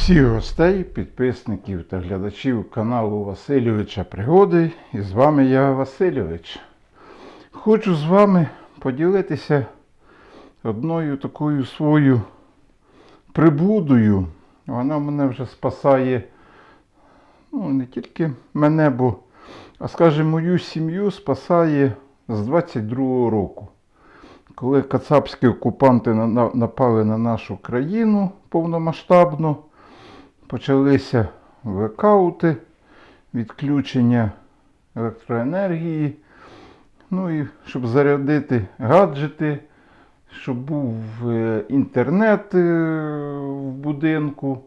всіх гостей, підписників та глядачів каналу Васильовича Пригоди. І з вами я Васильович. Хочу з вами поділитися одною такою своєю прибудою. Вона мене вже спасає ну, не тільки мене, бо, а скажімо, мою сім'ю спасає з 22-го року. Коли кацапські окупанти на- на- напали на нашу країну повномасштабно, почалися блекаути, відключення електроенергії, ну і щоб зарядити гаджети, щоб був е, інтернет е, в будинку,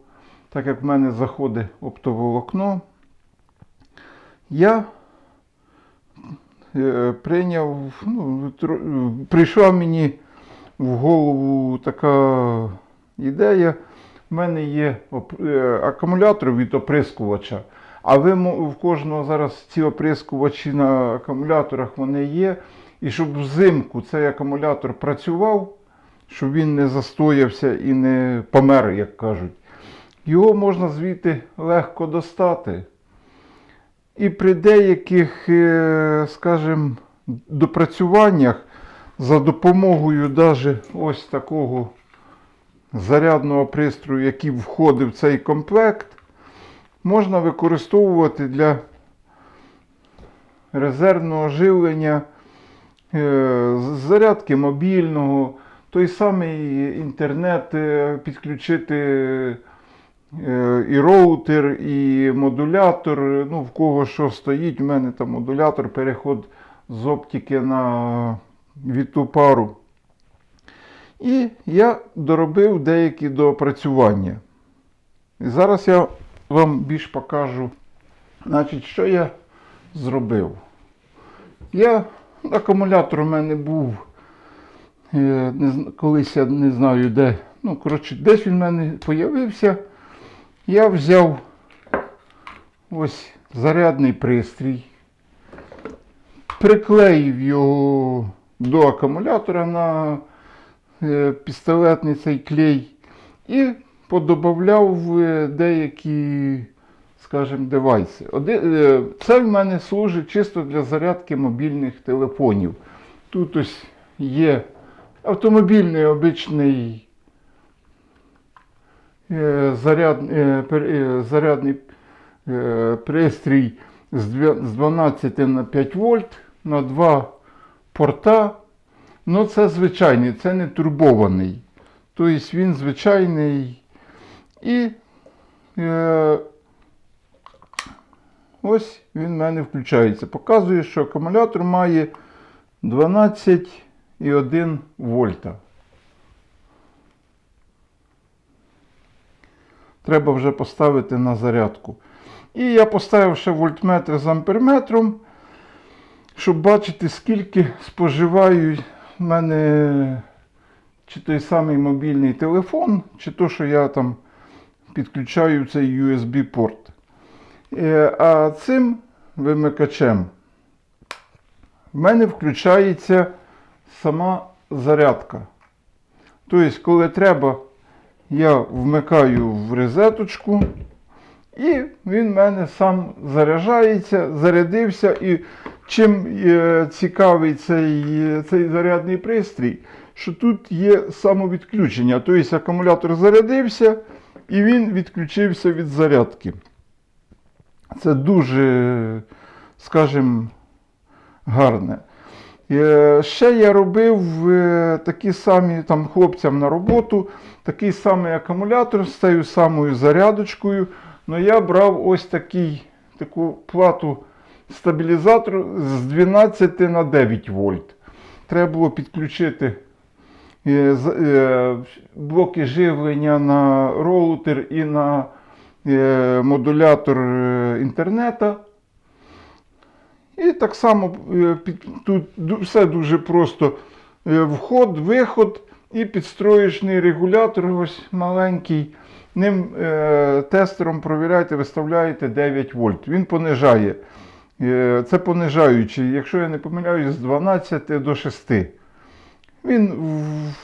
так як в мене заходить оптоволокно, я е, прийняв, ну, прийшла мені в голову така ідея. У мене є е, акумулятор від оприскувача, а ви в кожного зараз ці оприскувачі на акумуляторах вони є. І щоб взимку цей акумулятор працював, щоб він не застоявся і не помер, як кажуть, його можна звідти легко достати. І при деяких, е, скажімо, допрацюваннях за допомогою даже ось такого зарядного пристрою, який входив в цей комплект, можна використовувати для резервного живлення, е, зарядки мобільного, той самий інтернет е, підключити е, і роутер, і модулятор. Ну, в кого що стоїть, у мене там модулятор, переход з оптики на віту пару. І я доробив деякі доопрацювання. І зараз я вам більш покажу, значить, що я зробив. Я, акумулятор у мене був, е, колись я не знаю де. Ну, коротше, десь він в мене з'явився. Я взяв ось зарядний пристрій, приклеїв його до акумулятора на пістолетний цей клей і подобавляв е, деякі, скажімо, девайси. Е, це в мене служить чисто для зарядки мобільних телефонів. Тут ось є автомобільний обичний е, заряд, е, е, зарядний е, пристрій з 12 на 5 вольт на два порта. Ну, це звичайний, це не турбований. Тобто він звичайний. І е, ось він в мене включається. Показує, що акумулятор має 12,1 вольта. Треба вже поставити на зарядку. І я поставив ще вольтметр з амперметром, щоб бачити, скільки споживають в мене чи той самий мобільний телефон, чи то, що я там підключаю цей USB-порт. Е, А цим вимикачем в мене включається сама зарядка. Тобто, коли треба, я вмикаю в розеточку, і він в мене сам заряджається, зарядився. І чим е, цікавий цей, е, цей зарядний пристрій, що тут є самовідключення. Тобто акумулятор зарядився і він відключився від зарядки. Це дуже, скажімо, гарне. Е, Ще я робив такі самі там хлопцям на роботу, такий самий акумулятор з цією самою зарядочкою. Ну я брав ось такий, таку плату стабілізатор з 12 на 9 вольт. Треба було підключити е, е, блоки живлення на роутер і на е, модулятор інтернета. І так само тут все дуже просто. Вход, виход і підстроєчний регулятор ось маленький. Ним тестером провіряєте, виставляєте 9 вольт. Він понижає. Е, це понижаючий, якщо я не помиляюсь, з 12 до 6. Він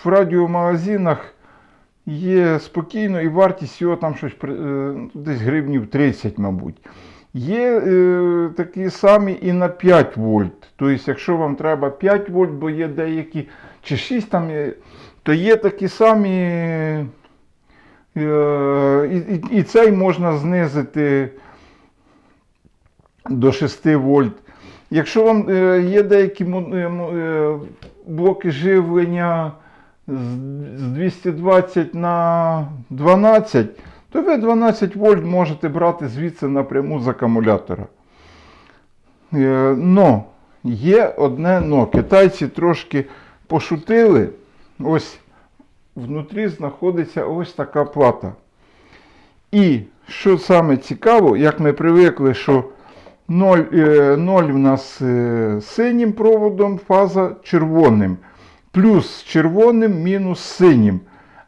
в- радіомагазинах є спокійно і вартість його там щось е, десь гривнів 30, мабуть. Є е, такі самі і на 5 вольт. Тобто, якщо вам треба 5 вольт, бо є деякі, чи 6 там, то є такі самі. Е, і, і цей можна знизити до 6 вольт. Якщо вам е, є деякі е, е, блоки живлення з з 220 на 12, то ви 12 вольт можете брати звідси напряму з акумулятора. Но є одне но. Китайці трошки пошутили. Ось внутрі знаходиться ось така плата. І що саме цікаво, як ми привикли, що 0, е, 0 в нас е, синім проводом, фаза червоним. Плюс червоним, мінус синім.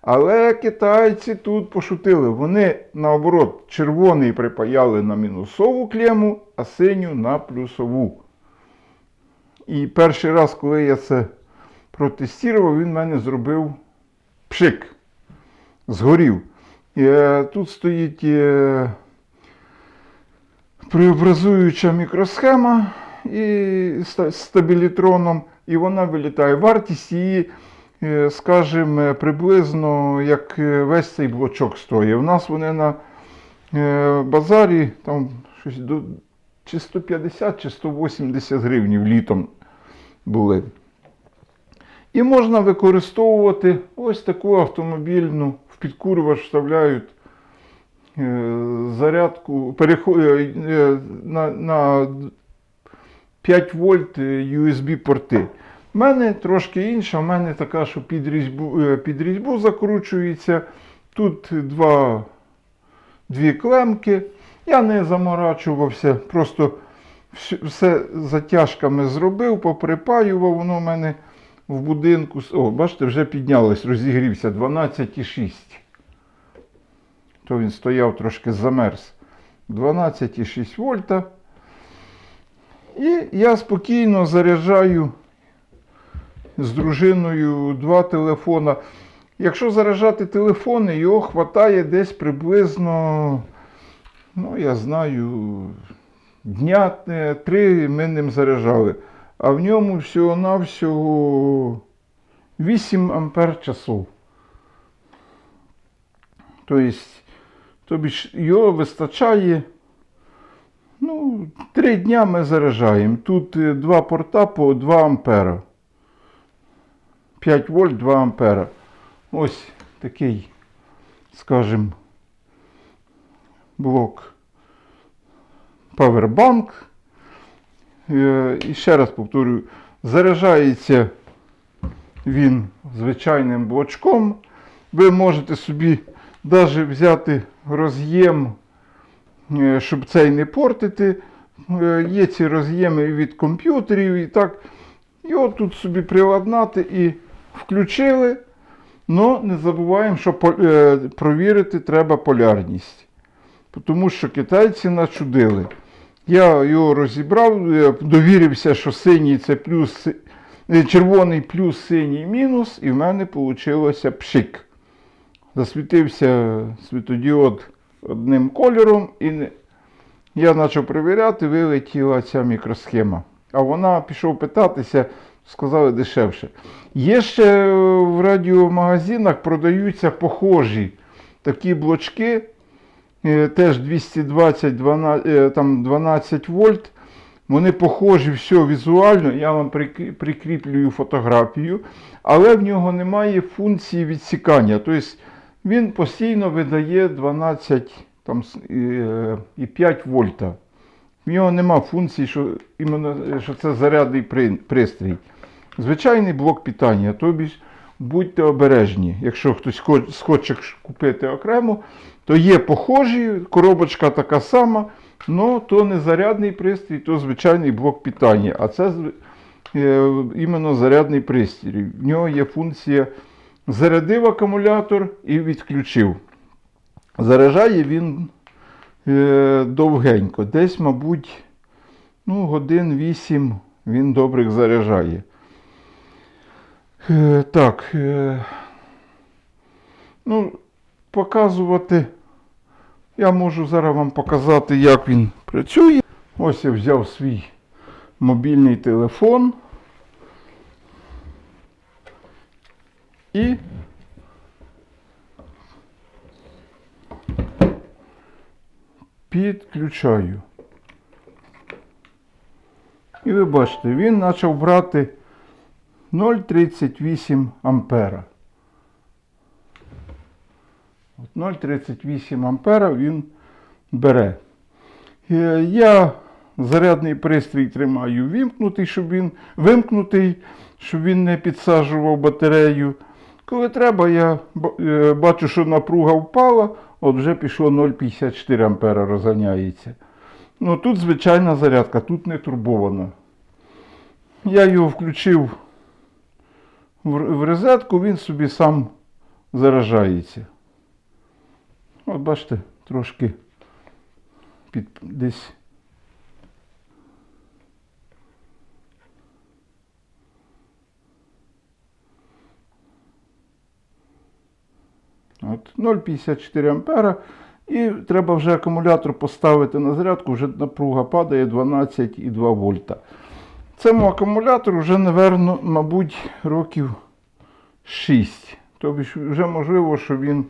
Але китайці тут пошутили. Вони наоборот червоний припаяли на мінусову клему, а синю на плюсову. І перший раз, коли я це протестував, він в мене зробив пшик. Згорів. Е, Тут стоїть е, преобразуюча мікросхема і стабілітроном, і вона вилітає. Вартість її, е, скажімо, приблизно як е, весь цей блочок стоїть. У нас вони на е, базарі там щось до чи 150, чи 180 гривнів літом були. І можна використовувати ось таку автомобільну, в підкурювач вставляють зарядку перехо- е, е, на, на 5 вольт е, USB порти. У мене трошки інша, в мене така, що під різьбу, е, під різьбу закручується. Тут два, дві клемки. Я не заморачувався, просто все затяжками зробив, поприпаював, воно в мене в будинку. О, бачите, вже піднялось, розігрівся 12,6. То він стояв трошки замерз. 12,6 вольта. І я спокійно заряджаю з дружиною два телефона. Якщо заряджати телефони, його хватає десь приблизно, ну, я знаю, дня е, три ми ним заряджали. А в ньому всього-навсього 8 ампер часов. Тобто, тобі ж його вистачає. Ну, три дня ми заряджаємо. Тут е, два порта по 2 ампера. 5 вольт 2 ампера. Ось такий, скажімо, блок Powerbank. Е, І ще раз повторюю, заряджається він звичайним блочком. Ви можете собі навіть взяти роз'єм, е, щоб цей не портити. Е, Є ці роз'єми від комп'ютерів і так. Його тут собі приладнати і включили. Но не забуваємо, що е, провірити треба полярність. Тому що китайці начудили. Я його розібрав, довірився, що синій це плюс, червоний плюс синій мінус, і в мене вийшло пшик. Засвітився світодіод одним кольором, і я почав перевіряти, вилетіла ця мікросхема. А вона пішов питатися, сказали дешевше. Є ще в радіомагазинах продаються похожі такі блочки, е, теж 220 12, е, там 12 вольт. Вони похожі все візуально, я вам прикрі- прикріплюю фотографію, але в нього немає функції відсікання. Тобто він постійно видає 12 там, і, е, 5 вольта. В нього нема функції, що, іменно, е, що це зарядний пристрій. Звичайний блок питання, тобі будьте обережні. Якщо хтось хо- схоче купити окремо, то є похожі, коробочка така сама, але то не зарядний пристрій, то звичайний блок питання. А це е, іменно зарядний пристрій. В нього є функція зарядив акумулятор і відключив. Заряджає він е, довгенько. Десь, мабуть, ну, годин 8 він добрих заряджає. Е, так. Е, Ну, показувати. Я можу зараз вам показати, як він працює. Ось я взяв свій мобільний телефон. І підключаю. І ви бачите, він почав брати 0,38 ампера. От 0,38 ампера він бере. Е, Я зарядний пристрій тримаю вимкнутий, щоб він вимкнутий, щоб він не підсаджував батарею. Коли треба, я е, бачу, що напруга впала, от вже пішло 0,54 ампера розганяється. Ну тут звичайна зарядка, тут не турбована. Я його включив в розетку, він собі сам заражається. От бачите, трошки під десь. 0,54 ампера. І треба вже акумулятор поставити на зарядку, вже напруга падає 12,2 вольта. Цьому акумулятору вже, наверно, мабуть, років 6. Тобто вже можливо, що він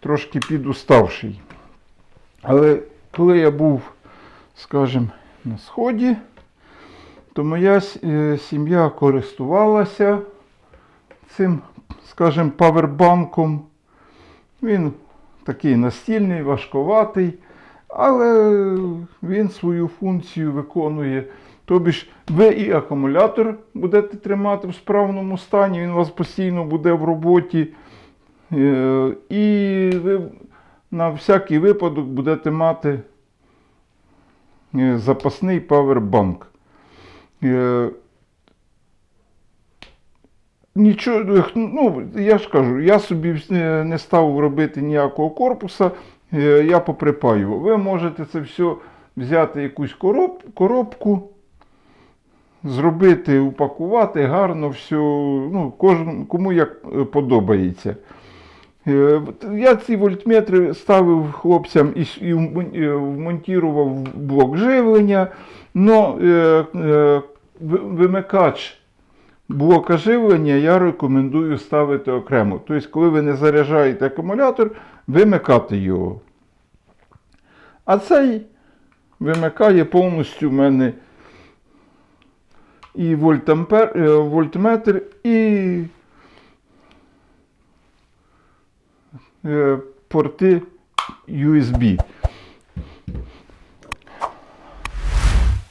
трошки підуставший. Але коли я був, скажімо, на сході, то моя е, сім'я користувалася цим, скажімо, павербанком. Він такий настільний, важковатий, але він свою функцію виконує. Тобі ж ви і акумулятор будете тримати в справному стані, він у вас постійно буде в роботі. Е, І ви на всякий випадок будете мати е, запасний павербанк. Нічого, ну, я ж кажу, я собі е, не став робити ніякого корпуса, е, я поприпаював. Ви можете це все взяти якусь короб, коробку, зробити, упакувати гарно все, ну, кожен, кому як е, подобається. Я ці вольтметри ставив хлопцям і, вмонтував блок живлення, але вимикач блока живлення я рекомендую ставити окремо. Тобто, коли ви не заряджаєте акумулятор, вимикати його. А цей вимикає повністю в мене і вольтампер, е, вольтметр, і е, порти USB.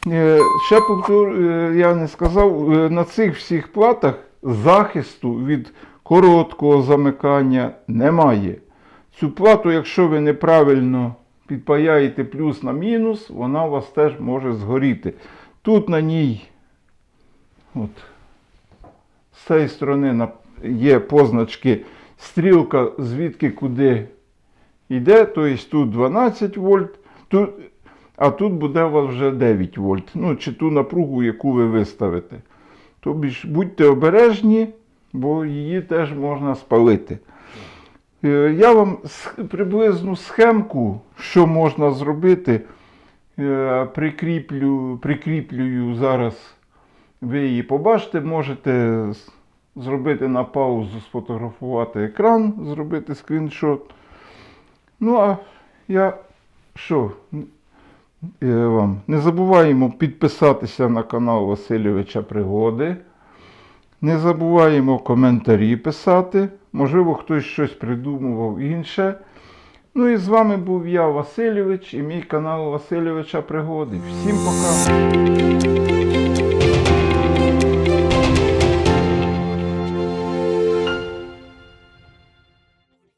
Ще повтор, е, я не сказав, е, на цих всіх платах захисту від короткого замикання немає. Цю плату, якщо ви неправильно підпаяєте плюс на мінус, вона у вас теж може згоріти. Тут на ній, от, з цієї сторони є позначки стрілка, звідки куди йде, тобто тут 12 вольт, тут, а тут буде у вас вже 9 вольт. Ну, чи ту напругу, яку ви виставите. Тобі ж будьте обережні, бо її теж можна спалити. Е, Я вам приблизну схемку, що можна зробити, е, прикріплю, прикріплюю зараз. Ви її побачите, можете зробити на паузу, сфотографувати екран, зробити скріншот. Ну, а я що? Е, вам не забуваємо підписатися на канал Васильовича Пригоди. Не забуваємо коментарі писати. Можливо, хтось щось придумував інше. Ну і з вами був я, Васильович, і мій канал Васильовича Пригоди. Всім пока!